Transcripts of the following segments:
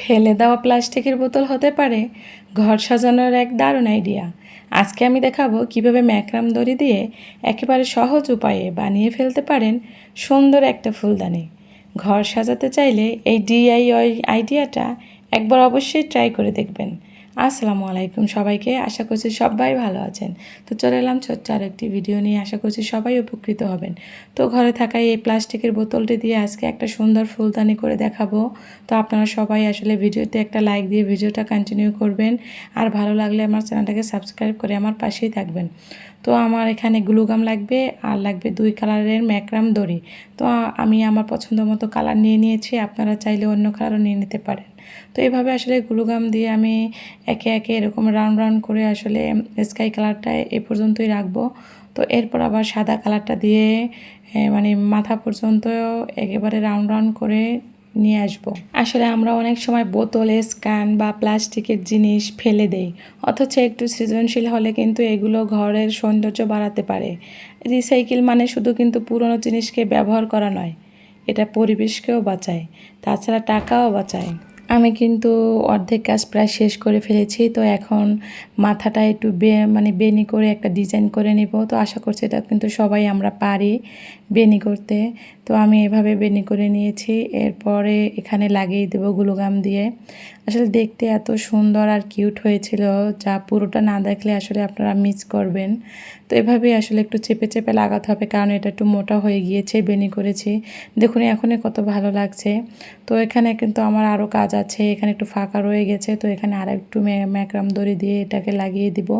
ফেলে দেওয়া প্লাস্টিকের বোতল হতে পারে? ঘর সাজানোর এক দারুণ আইডিয়া। আজকে আমি দেখাবো কীভাবে ম্যাকরাম দড়ি দিয়ে একেবারে সহজ উপায়ে বানিয়ে ফেলতে পারেন সুন্দর একটা ফুলদানি। ঘর সাজাতে চাইলে এই ডিআইওয়াই আইডিয়াটা একবার অবশ্যই ট্রাই করে দেখবেন। আসসালামু আলাইকুম সবাইকে। আশা করছি সবাই ভালো আছেন। তো চলে এলাম ছোট্ট আর একটি ভিডিও নিয়ে। আশা করছি সবাই উপকৃত হবেন। তো ঘরে থাকা এই প্লাস্টিকের বোতলটি দিয়ে আজকে একটা সুন্দর ফুলদানি করে দেখাবো। তো আপনারা সবাই আসলে ভিডিওতে একটা লাইক দিয়ে ভিডিওটা কন্টিনিউ করবেন। আর ভালো লাগলে আমার চ্যানেলটাকে সাবস্ক্রাইব করে আমার পাশেই থাকবেন। তো আমার এখানে গ্লুগাম লাগবে আর লাগবে দুই কালারের ম্যাকরাম দড়ি। তো আমি আমার পছন্দ মতো কালার নিয়ে নিয়েছি। আপনারা চাইলে অন্য কালারও নিয়ে নিতে পারেন। তো এইভাবে আসলে গ্লুগাম দিয়ে আমি একে একে এরকম রাউন্ড রাউন্ড করে আসলে স্কাই কালারটা এ পর্যন্তই রাখব। তো এরপর আবার সাদা কালারটা দিয়ে মানে মাথা পর্যন্ত একেবারে রাউন্ড রাউন্ড করে নিয়ে আসব। আসলে আমরা অনেক সময় বোতলে স্ক্যান বা প্লাস্টিকের জিনিস ফেলে দেই। অথচ একটু সৃজনশীল হলে কিন্তু এগুলো ঘরের সৌন্দর্য বাড়াতে পারে। রিসাইকেল মানে শুধু কিন্তু পুরনো জিনিসকে ব্যবহার করা নয়, এটা পরিবেশকেও বাঁচায়, তাছাড়া টাকাও বাঁচায়। আমি কিন্তু অর্ধেক কাজ প্রায় শেষ করে ফেলেছি, তো এখন মাথাটা একটু বে মানে বেনি করে একটা ডিজাইন করে নিব। তো আশা করছি এটা কিন্তু সবাই আমরা পারি বেনি করতে। তো আমি এভাবে বেনি করে নিয়েছি। এরপরে এখানে লাগিয়ে দেবো গুলোগাম দিয়ে। আসলে দেখতে এত সুন্দর আর কিউট হয়েছিল যা পুরোটা না দেখলে আসলে আপনারা মিস করবেন। তো এভাবেই আসলে একটু চেপে চেপে লাগাতে হবে কারণ এটা একটু মোটা হয়ে গিয়েছে, বেনি করেছি। দেখুন এখনই কত ভালো লাগছে। তো এখানে কিন্তু আমার আরও কাজ আছে, এখানে একটু ফাঁকা রয়ে গেছে। তো এখানে আর একটু ম্যাকরাম দড়ি দিয়ে এটাকে লাগিয়ে দিব।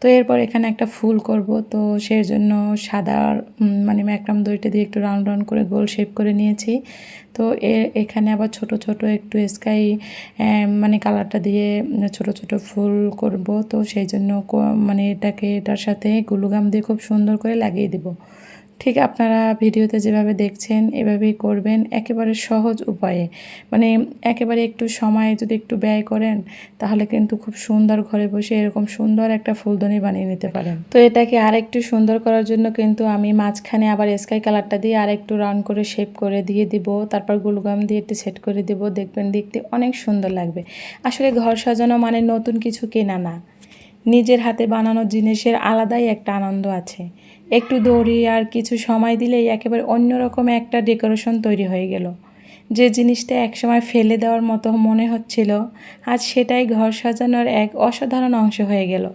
তো এরপর এখানে একটা ফুল করব। তো সেই জন্য সাদা মানে ম্যাকরাম দড়িটা দিয়ে একটু রাউন্ড রাউন্ড করে গোল শেপ করে নিয়েছি। তো এখানে আবার ছোট ছোট একটু স্কাই মানে কালারটা দিয়ে ছোট ছোট ফুল করব। তো সেই জন্য মানে এটাকে, এটার সাথে গুলুগাম দিয়ে খুব সুন্দর করে লাগিয়ে দেবো। ঠিক আপনারা ভিডিওতে যেভাবে দেখছেন, এভাবেই করবেন একেবারে সহজ উপায়ে। মানে একেবারে একটু সময় যদি একটু ব্যয় করেন, তাহলে কিন্তু খুব সুন্দর ঘরে বসে এরকম সুন্দর একটা ফুলদানি বানিয়ে নিতে পারেন। তো এটাকে আরেকটু সুন্দর করার জন্য কিন্তু আমি মাঝখানে আবার স্কাই কালারটা দিয়ে আরেকটু রাউন্ড করে শেপ করে দিয়ে দিব, তারপর গুলগাম দিয়ে একটু সেট করে দিব, দেখবেন দেখতে অনেক সুন্দর লাগবে। আসলে ঘর সাজানো মানে নতুন কিছু কেনা না। নিজের হাতে বানানো জিনিসের আলাদাই একটা আনন্দ আছে। একটু দৌড়ি আর কিছু সময় দিলেই একেবারে অন্যরকম একটা ডেকোরেশন তৈরি হয়ে গেল। যে জিনিসটা একসময় ফেলে দেওয়ার মতো মনে হচ্ছিল, আজ সেটাই ঘর সাজানোর এক অসাধারণ অংশ হয়ে গেল।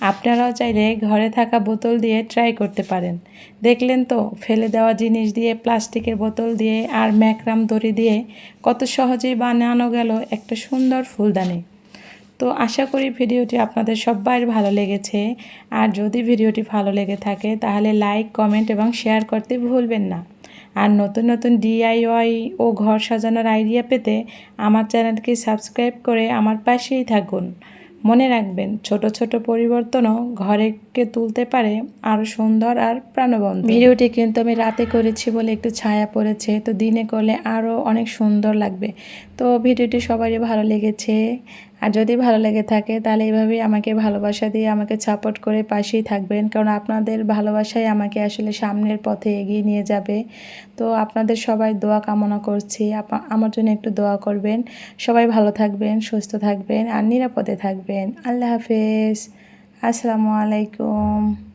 আপনারাও চাইলে ঘরে থাকা বোতল দিয়ে ট্রাই করতে পারেন। দেখলেন তো, ফেলে দেওয়া জিনিস দিয়ে, প্লাস্টিকের বোতল দিয়ে আর ম্যাকরাম দড়ি দিয়ে কত সহজেই বানানো গেল একটা সুন্দর ফুলদানি। তো আশা করি ভিডিওটি আপনাদের সবাই ভালো লেগেছে। আর যদি ভিডিওটি ভালো লেগে থাকে, তাহলে লাইক কমেন্ট এবং শেয়ার করতে ভুলবেন না। আর নতুন নতুন ডিআইওয়াই ও ঘর সাজানোর আইডিয়া পেতে আমার চ্যানেলকে সাবস্ক্রাইব করে আমার পাশেই থাকুন। মনে রাখবেন, ছোট ছোট পরিবর্তনও ঘরেকে তুলতে পারে আরও সুন্দর আর প্রাণবন্ত। ভিডিওটি কিন্তু আমি রাতে করেছি বলে একটু ছায়া পড়েছে, তো দিনে করলে আরও অনেক সুন্দর লাগবে। তো ভিডিওটি সবারই ভালো লেগেছে। আর যদি ভালো লেগে থাকে, তাহলে এইভাবেই আমাকে ভালোবাসা দিয়ে আমাকে সাপোর্ট করে পাশেই থাকবেন। কারণ আপনাদের ভালোবাসাই আমাকে আসলে সামনের পথে এগিয়ে নিয়ে যাবে। তো আপনাদের সবাই দোয়া কামনা করছি। আমার জন্য একটু দোয়া করবেন। সবাই ভালো থাকবেন, সুস্থ থাকবেন আর নিরাপদে থাকবেন। আল্লাহ হাফেজ। আসসালামু আলাইকুম।